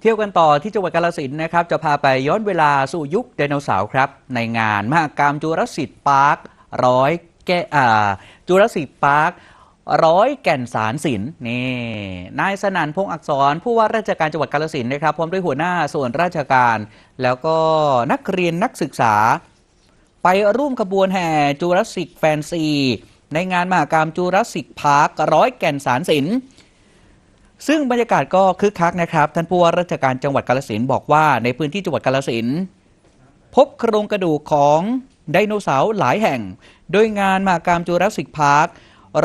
เที่ยวกันต่อที่จังหวัดกาฬสินนะครับ จะพาไปย้อนเวลาสู่ยุคไดโนเสาร์ครับ ในงานมหกรรมจูราสสิกพาร์คร้อยแกอ่าจูราสสิกพาร์คร้อยแก่นสารสินนี่นายสนันพงษ์อักษร ผู้ว่าราชการจังหวัดกาฬสินนะครับ พร้อมด้วยหัวหน้าส่วนราชการ แล้วก็นักเรียนนักศึกษา ไปร่วมขบวนแห่จูราสสิกแฟนซี ในงานมหกรรมจูราสสิกพาร์คร้อยแก่นสารสิน ซึ่งบรรยากาศก็คึกคักนะครับ ท่านผู้ว่าราชการจังหวัดกาฬสินบอกว่าในพื้นที่จังหวัดกาฬสินพบโครงกระดูกของไดโนเสาร์หลายแห่ง โดยงานมากรรมจูราสสิกพาร์ค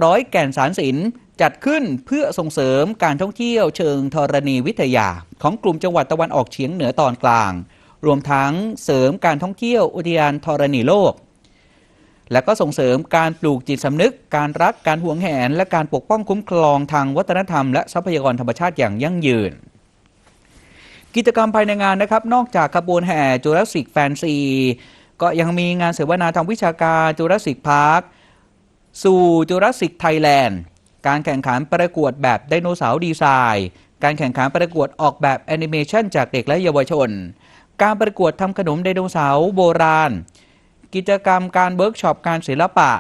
ร้อยแก่นสารสินจัดขึ้นเพื่อส่งเสริมการท่องเที่ยวเชิงธรณีวิทยา ของกลุ่มจังหวัดตะวันออกเฉียงเหนือตอนกลาง รวมทั้งเสริมการท่องเที่ยวอุทยานธรณีโลก และก็ส่งเสริมการปลูกจิตสำนึก การรักการหวงแหน และการปกป้องคุ้มครองทางวัฒนธรรมและทรัพยากรธรรมชาติอย่างยั่งยืนกิจกรรมภายในงานนะครับ นอกจากขบวนแห่จูราสสิกแฟนซี ก็ยังมีงานเสวนาทางวิชาการจูราสสิกพาร์ค สู่จูราสสิกไทยแลนด์ การแข่งขันประกวดแบบไดโนเสาร์ดีไซน์ การแข่งขันประกวดออกแบบแอนิเมชันจากเด็กและเยาวชน การประกวดทำขนมไดโนเสาร์โบราณ กิจกรรมการเวิร์กช็อปการศิลปะ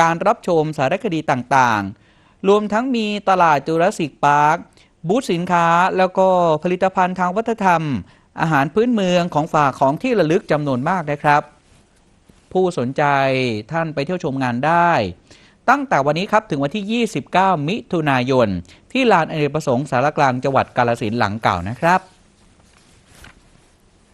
การรับชมสารคดีต่างๆ รวมทั้งมีตลาดจูราสสิกพาร์คบูธสินค้าแล้วก็ผลิตภัณฑ์ทางวัฒนธรรม อาหารพื้นเมืองของฝากของที่ระลึกจำนวนมากนะครับ ผู้สนใจท่านไปเที่ยวชมงานได้ ตั้งแต่วันนี้ครับถึงวันที่ 29 มิถุนายน ที่ลานอเนกประสงค์สารกลางจังหวัดกาฬสินหลังเก่านะครับ